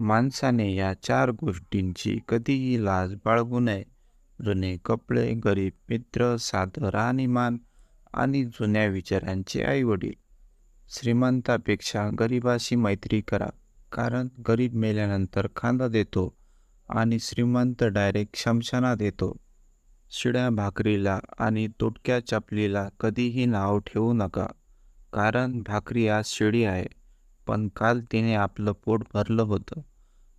माणसाने या चार गोष्टींची कधीही लाज बाळगू नये. जुने कपडे गरीब मित्र साधं राहणीमान आणि जुन्या विचारांचे आईवडील. श्रीमंतापेक्षा गरिबाशी मैत्री करा कारण गरीब मेल्यानंतर खांदा देतो आणि श्रीमंत डायरेक्ट शमशानात येतो. शिड्या भाकरीला आणि तुटक्या चपलीला कधीही नाव ठेवू नका कारण भाकरी आज शिडी आहे पण काल तिने आपलं पोट भरलं होतं.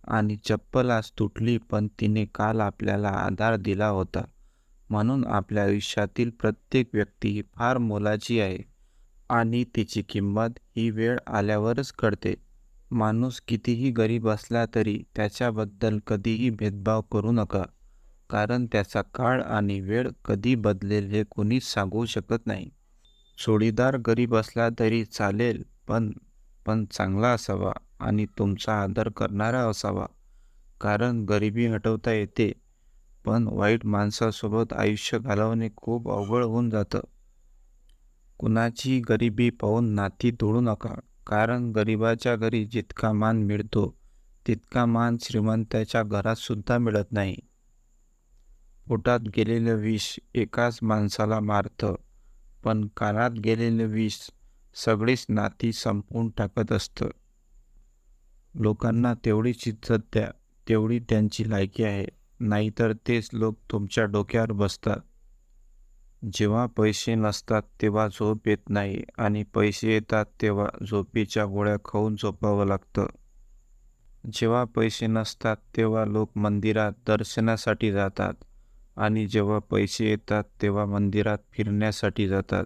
आणि चप्पल आज तुटली पण तिने काल आपल्याला आधार दिला होता. म्हणून आपल्या आयुष्यातील प्रत्येक व्यक्ती ही फार मोलाची आहे आणि तिची किंमत ही वेळ आल्यावरच कळते. माणूस कितीही गरीब असला तरी त्याच्याबद्दल कधीही भेदभाव करू नका कारण त्याचा काळ आणि वेळ कधी बदलेल हे कोणीच सांगू शकत नाही. सोडीदार गरीब असला तरी चालेल पण पण चांगला असावा. आणि तुमचा आदर करणारा असावा. कारण गरिबी हटवता येते पण वाईट माणसासोबत आयुष्य घालवणे खूप अवघड होऊन जातं. कुणाची गरिबी पाहून नाती तोडू नका कारण गरिबाच्या घरी जितका मान मिळतो तितका मान श्रीमंताच्या घरातसुद्धा मिळत नाही. पोटात गेलेलं विष एकाच माणसाला मारतं पण कानात गेलेलं विष सगळीच नाती संपवून टाकत असतं. लोकांना तेवढीच इज्जत द्या तेवढी त्यांची लायकी आहे. नाहीतर तेच लोक तुमच्या डोक्यावर बसतात. जेव्हा पैसे नसतात तेव्हा झोप येत नाही आणि पैसे येतात तेव्हा झोपीच्या गोळ्या खाऊन झोपावं लागतं. जेव्हा पैसे नसतात तेव्हा लोक मंदिरात दर्शनासाठी जातात आणि जेव्हा पैसे येतात तेव्हा मंदिरात फिरण्यासाठी जातात.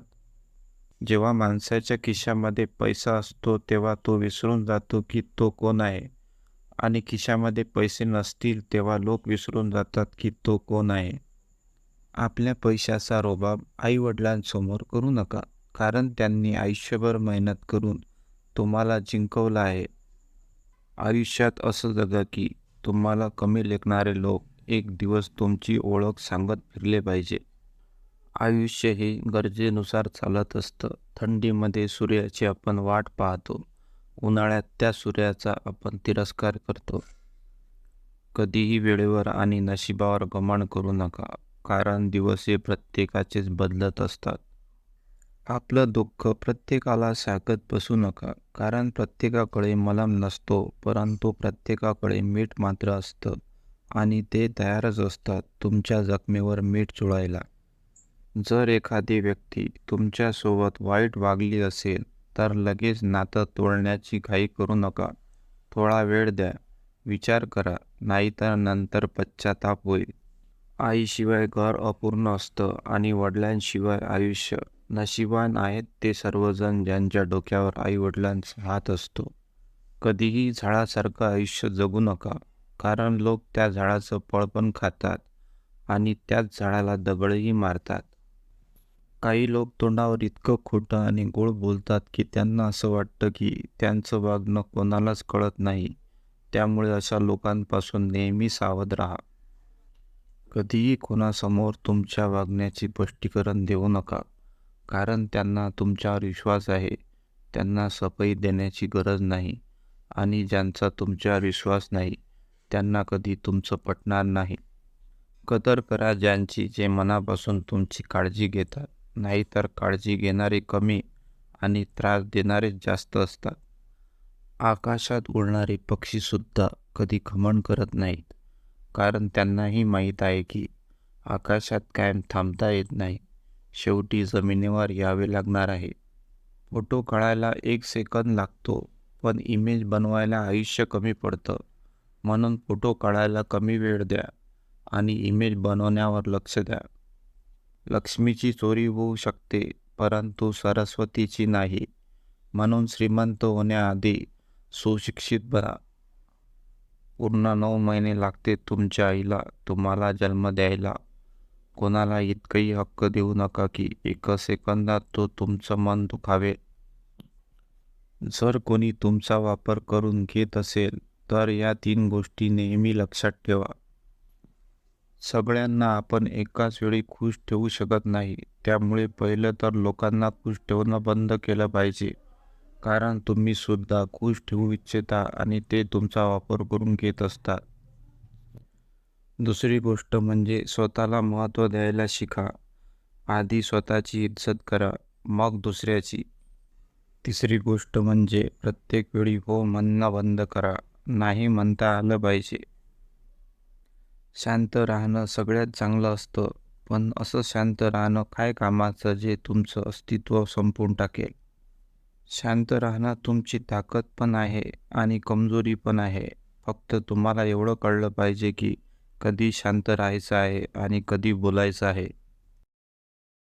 जेव्हा माणसाच्या खिशामध्ये पैसा असतो तेव्हा तो विसरून जातो की तो कोण आहे. आणि खिशामध्ये पैसे नसतील तेव्हा लोक विसरून जातात की तो कोण आहे. आपल्या पैशाचा रोबाब आईवडिलांसमोर करू नका कारण त्यांनी आयुष्यभर मेहनत करून तुम्हाला जिंकवलं आहे. आयुष्यात असं जगा की तुम्हाला कमी लेखणारे लोक एक दिवस तुमची ओळख सांगत फिरले पाहिजे. आयुष्य हे गरजेनुसार चालत असतं. थंडीमध्ये सूर्याची आपण वाट पाहतो. उन्हाळ्यात त्या सूर्याचा आपण तिरस्कार करतो. कधीही वेळेवर आणि नशिबावर गमन करू नका कारण दिवस हे प्रत्येकाचेच बदलत असतात. आपलं दुःख प्रत्येकाला सांगत बसू नका कारण प्रत्येकाकडे मलम नसतो परंतु प्रत्येकाकडे मीठ मात्र असतं आणि ते तयारच असतात तुमच्या जखमेवर मीठ चोळायला. जर एखादी व्यक्ती तुमच्यासोबत वाईट वागली असेल तर लगेच नातं तोडण्याची घाई करू नका. थोडा वेळ द्या. विचार करा. नाहीतर नंतर पश्चाताप होईल. आईशिवाय घर अपूर्ण असतं आणि वडिलांशिवाय आयुष्य नशिबान आहेत ते सर्वजण ज्यांच्या डोक्यावर आईवडिलांचा हात असतो. कधीही झाडासारखं आयुष्य जगू नका कारण लोक त्या झाडाचं फळ पण खातात आणि त्याच झाडाला दगडही मारतात. काही लोक तोंडावर इतकं खोटं आणि गोड बोलतात की त्यांना असं वाटतं की त्यांचं वागणं कोणालाच कळत नाही. त्यामुळे अशा लोकांपासून नेहमी सावध राहा. कधीही कोणासमोर तुमच्या वागण्याचे स्पष्टीकरण देऊ नका. कारण त्यांना तुमच्यावर विश्वास आहे. त्यांना सफाई देण्याची गरज नाही. आणि ज्यांचा तुमच्यावर विश्वास नाही त्यांना कधी तुमचं पटणार नाही. कदर करा ज्यांची जे मनापासून तुमची काळजी घेतात. नाहीतर काळजी घेणारे कमी आणि त्रास देणारे जास्त असतात. आकाशात उडणारे पक्षीसुद्धा कधी खमण करत नाहीत कारण त्यांनाही माहीत आहे की आकाशात कायम थांबता येत नाही. शेवटी जमिनीवर यावे लागणार आहे. फोटो काढायला एक सेकंद लागतो पण इमेज बनवायला आयुष्य कमी पडतं. म्हणून फोटो काढायला कमी वेळ द्या आणि इमेज बनवण्यावर लक्ष द्या. लक्ष्मीची चोरी होऊ शकते परंतु सरस्वतीची नाही. म्हणून श्रीमंत होण्याआधी सुशिक्षित बना पूर्ण नऊ महिने लागते तुमच्या आईला तुम्हाला जन्म द्यायला. कोणाला इतकंही हक्क देऊ नका की एका सेकंदात तो तुमचं मन दुखावे. जर कोणी तुमचा वापर करून घेत असेल तर या तीन गोष्टी नेहमी लक्षात ठेवा. सगळ्यांना आपण एकाच वेळी खुश ठेवू शकत नाही. त्यामुळे पहिलं तर लोकांना खुश ठेवणं बंद केलं पाहिजे. कारण तुम्ही सुद्धा खुश ठेवू इच्छिता आणि ते तुमचा वापर करून घेत असतात. दुसरी गोष्ट म्हणजे स्वतःला महत्त्व द्यायला शिका. आधी स्वतःची इज्जत करा मग दुसऱ्याची. तिसरी गोष्ट म्हणजे प्रत्येक वेळी हो म्हणणं बंद करा. नाही म्हणता आलं पाहिजे. शांत राहणं सगळ्यात चांगलं असतं. पण असं शांत राहणं काय कामाचं जे तुमचं अस्तित्व संपवून टाकेल? शांत राहणं तुमची ताकद पण आहे आणि कमजोरी पण आहे. फक्त तुम्हाला एवढं कळलं पाहिजे की कधी शांत राहायचं आहे आणि कधी बोलायचं आहे.